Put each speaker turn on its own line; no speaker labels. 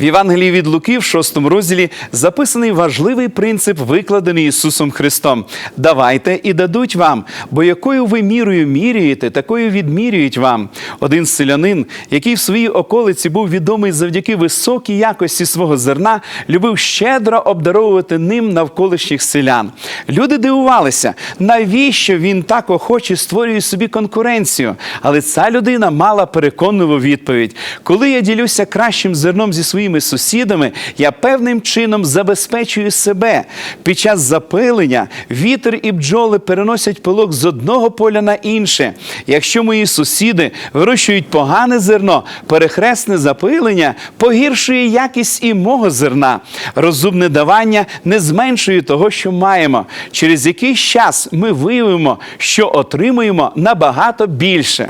В Євангелії від Луки в шостому розділі записаний важливий принцип, викладений Ісусом Христом. Давайте і дадуть вам, бо якою ви мірою міряєте, такою відмірюють вам. Один селянин, який в своїй околиці був відомий завдяки високій якості свого зерна, любив щедро обдаровувати ним навколишніх селян. Люди дивувалися, навіщо він так охоче створює собі конкуренцію. Але ця людина мала переконливу відповідь: коли я ділюся кращим зерном зі своїми сусідами, я певним чином забезпечую себе. Під час запилення вітер і бджоли переносять пилок з одного поля на інше. Якщо мої сусіди вирощують погане зерно, перехресне запилення погіршує якість і мого зерна. Розумне давання не зменшує того, що маємо. Через якийсь час ми виявимо, що отримуємо набагато більше.